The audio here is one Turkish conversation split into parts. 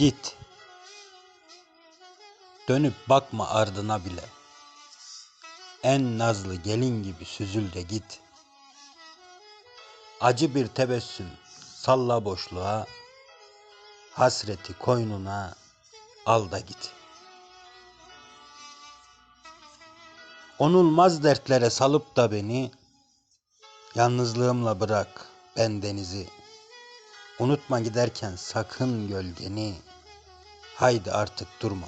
Git. Dönüp bakma ardına bile. En nazlı gelin gibi süzül de git. Acı bir tebessüm salla boşluğa. Hasreti koynuna al da git. Onulmaz dertlere salıp da beni Yalnızlığımla bırak ben denizi. Unutma giderken sakın gölgeni. Haydi artık durma.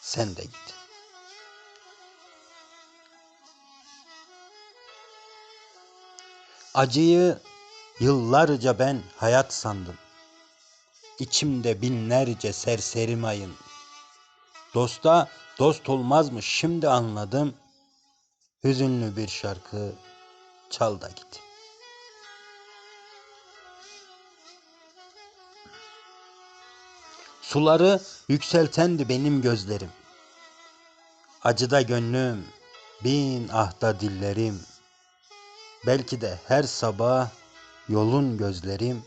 Sen de git. Acıyı yıllarca ben hayat sandım. İçimde binlerce serseri mayın. Dosta dost olmazmış şimdi anladım. Hüzünlü bir şarkı çal da git. Suları yükseltendi benim gözlerim. Acıda gönlüm, bin ahta dillerim. Belki de her sabah yolun gözlerim.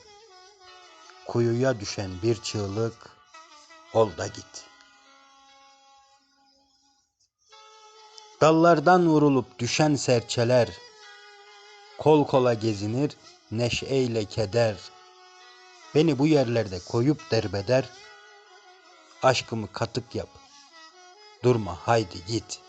Kuyuya düşen bir çığlık, ol da git. Dallardan vurulup düşen serçeler, Kol kola gezinir, neşeyle keder. Beni bu yerlerde koyup derbeder. Aşkımı katık yap. Durma haydi git.''